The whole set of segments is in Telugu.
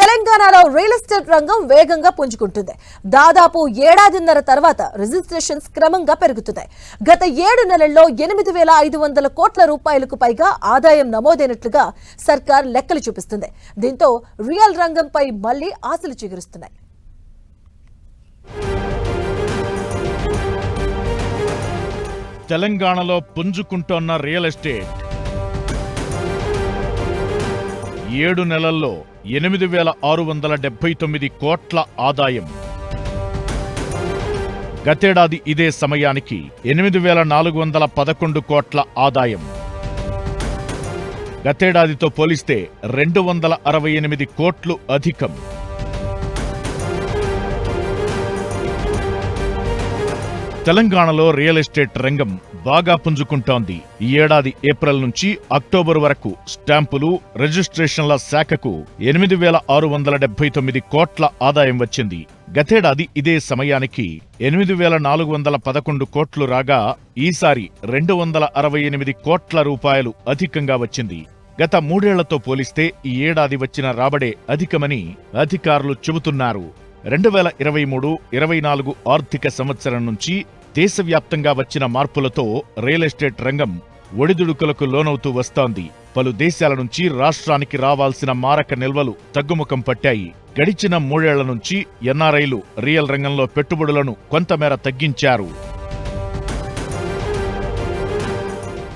తెలంగాణలో రియల్ ఎస్టేట్ రంగం వేగంగా పుంజుకుంటుంది. దాదాపు ఏడాదిన్నర తర్వాత రిజిస్ట్రేషన్స్ క్రమంగా పెరుగుతున్నాయి. గత ఏడు నెలల్లో ఎనిమిది వేల ఐదు వందల కోట్ల రూపాయలకు పైగా ఆదాయం నమోదైనట్లుగా సర్కార్ లెక్కలు చూపిస్తుంది. దీంతో రియల్ రంగంపై మళ్ళీ ఆశలు చిగురుస్తున్నాయి. తెలంగాణలో పుంజుకుంటోన్న రియల్ ఎస్టేట్. ఏడు నెలల్లో ఎనిమిది వేల ఆరు వందల డెబ్బై తొమ్మిది కోట్ల ఆదాయం. గతేడాది ఇదే సమయానికి ఎనిమిది వేల నాలుగు వందల పదకొండు కోట్ల ఆదాయం. గతేడాదితో పోలిస్తే రెండు వందల అరవై ఎనిమిది కోట్లు అధికం. తెలంగాణలో రియల్ ఎస్టేట్ రంగం బాగా పుంజుకుంటోంది. ఈ ఏడాది ఏప్రిల్ నుంచి అక్టోబర్ వరకు స్టాంపులు రిజిస్ట్రేషన్ల శాఖకు ఎనిమిది వేల ఆరు వందల డెబ్బై తొమ్మిది కోట్ల ఆదాయం వచ్చింది. గతేడాది ఇదే సమయానికి ఎనిమిది వేల నాలుగు వందల పదకొండు కోట్లు రాగా ఈసారి రెండు వందల అరవై ఎనిమిది కోట్ల రూపాయలు అధికంగా వచ్చింది. గత మూడేళ్ళతో పోలిస్తే ఈ ఏడాది వచ్చిన రాబడే అధికమని అధికారులు చెబుతున్నారు. రెండు వేల ఇరవై మూడు ఇరవై నాలుగు ఆర్థిక సంవత్సరం నుంచి దేశవ్యాప్తంగా వచ్చిన మార్పులతో రియల్ ఎస్టేట్ రంగం ఒడిదుడుకులకు లోనవుతూ వస్తోంది. పలు దేశాల నుంచి రాష్ట్రానికి రావాల్సిన మారక నిల్వలు తగ్గుముఖం పట్టాయి. గడిచిన మూడేళ్ళ నుంచి ఎన్ఆర్ఐలు రియల్ రంగంలో పెట్టుబడులను కొంతమేర తగ్గించారు.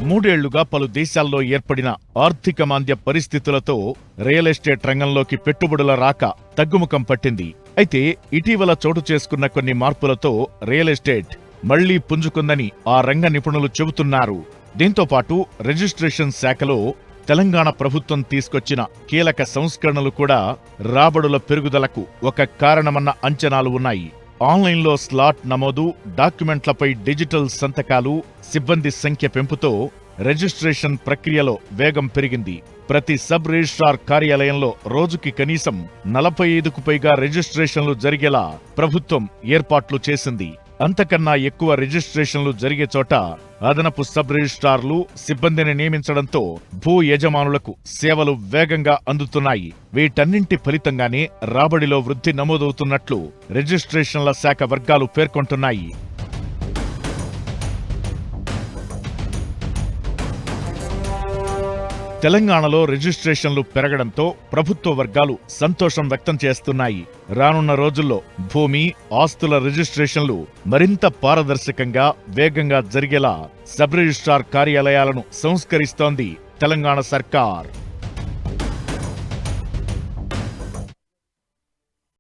మూడేళ్ళుగా పలు దేశాల్లో ఏర్పడిన ఆర్థిక మాంద్య పరిస్థితులతో రియల్ ఎస్టేట్ రంగంలోకి పెట్టుబడుల రాక తగ్గుముఖం పట్టింది. అయితే ఇటీవల చోటు చేసుకున్న కొన్ని మార్పులతో రియల్ ఎస్టేట్ మళ్ళీ పుంజుకుందని ఆ రంగ నిపుణులు చెబుతున్నారు. దీంతో పాటు రిజిస్ట్రేషన్ శాఖలో తెలంగాణ ప్రభుత్వం తీసుకొచ్చిన కీలక సంస్కరణలు కూడా రాబడుల పెరుగుదలకు ఒక కారణమన్న అంచనాలు ఉన్నాయి. ఆన్లైన్లో స్లాట్ నమోదు డాక్యుమెంట్లపై డిజిటల్ సంతకాలు సిబ్బంది సంఖ్య పెంపుతో రిజిస్ట్రేషన్ ప్రక్రియలో వేగం పెరిగింది. ప్రతి సబ్ రిజిస్ట్రార్ కార్యాలయంలో రోజుకి కనీసం నలభై ఐదుకు పైగా రిజిస్ట్రేషన్లు జరిగేలా ప్రభుత్వం ఏర్పాట్లు చేసింది. అంతకన్నా ఎక్కువ రిజిస్ట్రేషన్లు జరిగే చోట అదనపు సబ్ రిజిస్ట్రార్లు సిబ్బందిని నియమించడంతో భూ యజమానులకు సేవలు వేగంగా అందుతున్నాయి. వీటన్నింటి ఫలితంగానే రాబడిలో వృద్ధి నమోదవుతున్నట్లు రిజిస్ట్రేషన్ల శాఖ వర్గాలు పేర్కొంటున్నాయి. తెలంగాణలో రిజిస్ట్రేషన్లు పెరగడంతో ప్రభుత్వ వర్గాలు సంతోషం వ్యక్తం చేస్తున్నాయి. రానున్న రోజుల్లో భూమి ఆస్తుల రిజిస్ట్రేషన్లు మరింత పారదర్శకంగా వేగంగా జరిగేలా సబ్ రిజిస్ట్రార్ కార్యాలయాలను సంస్కరిస్తోంది తెలంగాణ సర్కార్.